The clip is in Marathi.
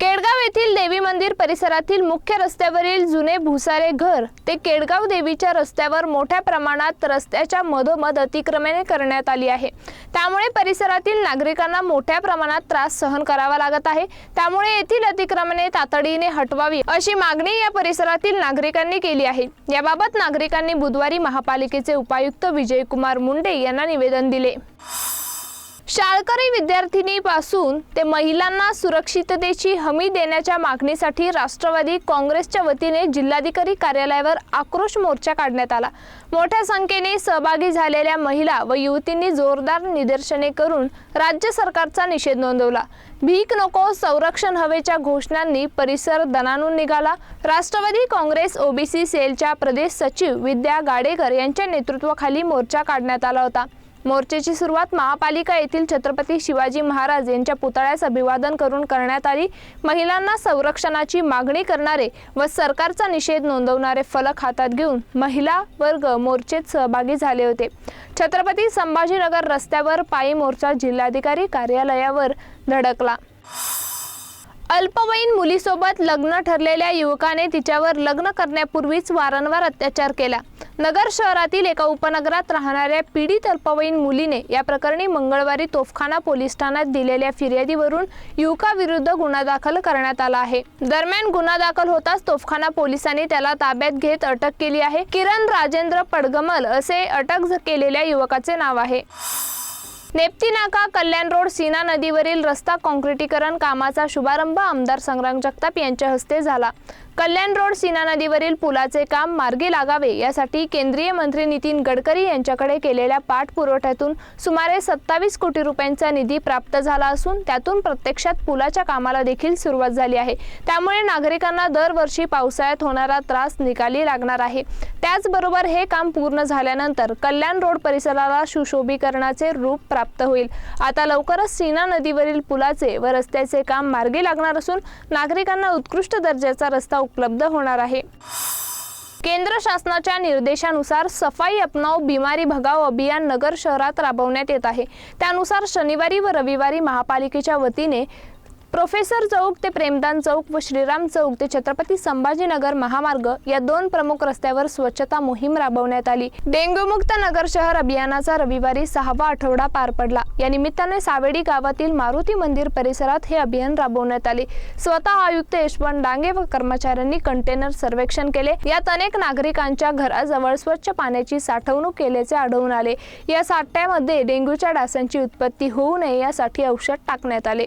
केडगाव येथील देवी मंदिर परिसरातील मुख्य रस्त्यावरील जुने भुसारे घर ते केडगाव देवीच्या रस्त्यावर मोठ्या प्रमाणात रस्त्याच्या मधोमध अतिक्रमणे करण्यात आली आहे. त्यामुळे परिसरातील नागरिकांना मोठ्या प्रमाणात त्रास सहन करावा लागत आहे. त्यामुळे येथील अतिक्रमणे तातडीने हटवावी अशी मागणी या परिसरातील नागरिकांनी केली आहे. याबाबत नागरिकांनी बुधवारी महापालिकेचे उपायुक्त विजयकुमार मुंडे यांना निवेदन दिले. शाळकरी विद्यार्थिनीपासून ते महिलांना सुरक्षिततेची हमी देण्याच्या मागणीसाठी राष्ट्रवादी काँग्रेसच्या वतीने जिल्हाधिकारी कार्यालयावर आक्रोश मोर्चा काढण्यात आला. मोठ्या संख्येने सहभागी झालेल्या महिला व युवतींनी जोरदार निदर्शने करून राज्य सरकारचा निषेध नोंदवला. भीक नको संरक्षण हवेच्या घोषणांनी परिसर दणानून निघाला. राष्ट्रवादी काँग्रेस ओबीसी सेलच्या प्रदेश सचिव विद्या गाडेकर यांच्या नेतृत्वाखाली मोर्चा काढण्यात आला होता. मोर्चेची सुरुवात महापालिका येथील छत्रपती शिवाजी महाराज यांच्या पुतळ्यास अभिवादन करून करण्यात आली. महिलांना संरक्षणाची मागणी करणारे व सरकारचा निषेध नोंदवणारे फलक हातात घेऊन महिला वर्ग मोर्चेत सहभागी झाले होते. छत्रपती संभाजीनगर रस्त्यावर पायी मोर्चा जिल्हाधिकारी कार्यालयावर धडकला. अल्पवयीन मुलीसोबत लग्न ठरलेल्या युवकाने तिच्यावर लग्न करण्यापूर्वीच वारंवार अत्याचार केला. नगर शहरातील एका उपनगरात राहणाऱ्या पीडित अल्पवयीन मुलीने या प्रकरणी मंगळवारी तोफखाना पोलीस ठाण्यात दिलेल्या फिर्यादीवरून युवकाविरुद्ध गुन्हा दाखल करण्यात आला आहे. दरम्यान गुन्हा दाखल होताच तोफखाना पोलिसांनी त्याला ताब्यात घेत अटक केली आहे. किरण राजेंद्र पडगमल असे अटक केलेल्या युवकाचे नाव आहे. नेप्ती नाका कल्याण रोड सीना नदीवरील रस्ता काँक्रिटीकरण कामाचा शुभारंभ आमदार संग्राम जगताप यांच्या हस्ते झाला. कल्याण रोड सीना नदीवरील पुलाचे काम मार्गी लागावे यासाठी केंद्रीय मंत्री नितीन गडकरी यांच्याकडे केलेल्या पाठपुरवठ्यातून सुमारे सत्तावीस कोटी रुपयांचा निधी प्राप्त झाला असून त्यातून प्रत्यक्षात पुलाच्या कामाला देखील सुरुवात झाली आहे. त्यामुळे नागरिकांना दरवर्षी पावसाळ्यात होणारा त्रास निकाली लागणार आहे. त्याचबरोबर हे काम पूर्ण झाल्यानंतर कल्याण रोड परिसराला सुशोभीकरणाचे रूप प्राप्त प्राप्त होईल. आता लवकरच सीना नदीवरील पुलाचे व रस्त्याचे काम मार्गी लागणार असून नागरिकांना उत्कृष्ट दर्जाचा रस्ता उपलब्ध होणार आहे. केंद्र शासनाच्या निर्देशानुसार सफाई अपनाव बिमारी भगाव अभियान नगर शहरात राबवण्यात येत आहे. त्यानुसार शनिवारी व रविवारी महापालिकेच्या वतीने प्रोफेसर चौक ते प्रेमदान चौक व श्रीराम चौक ते छत्रपती संभाजीनगर महामार्ग या दोन प्रमुख रस्त्यावर स्वच्छता मोहीम राबवण्यात आली. डेंग्यूमुक्त नगर शहर अभियानाचा रविवारी सहावा आठवडा पार पडला. या निमित्ताने सावेडी गावातील मारुती मंदिर परिसरात हे अभियान राबवण्यात आले. स्वतः आयुक्त यशवंत डांगे व कर्मचाऱ्यांनी कंटेनर सर्वेक्षण केले. यात अनेक नागरिकांच्या घराजवळ स्वच्छ पाण्याची साठवणूक केल्याचे आढळून आले. या साठ्यामध्ये डेंग्यूच्या डासांची उत्पत्ती होऊ नये यासाठी औषध टाकण्यात आले.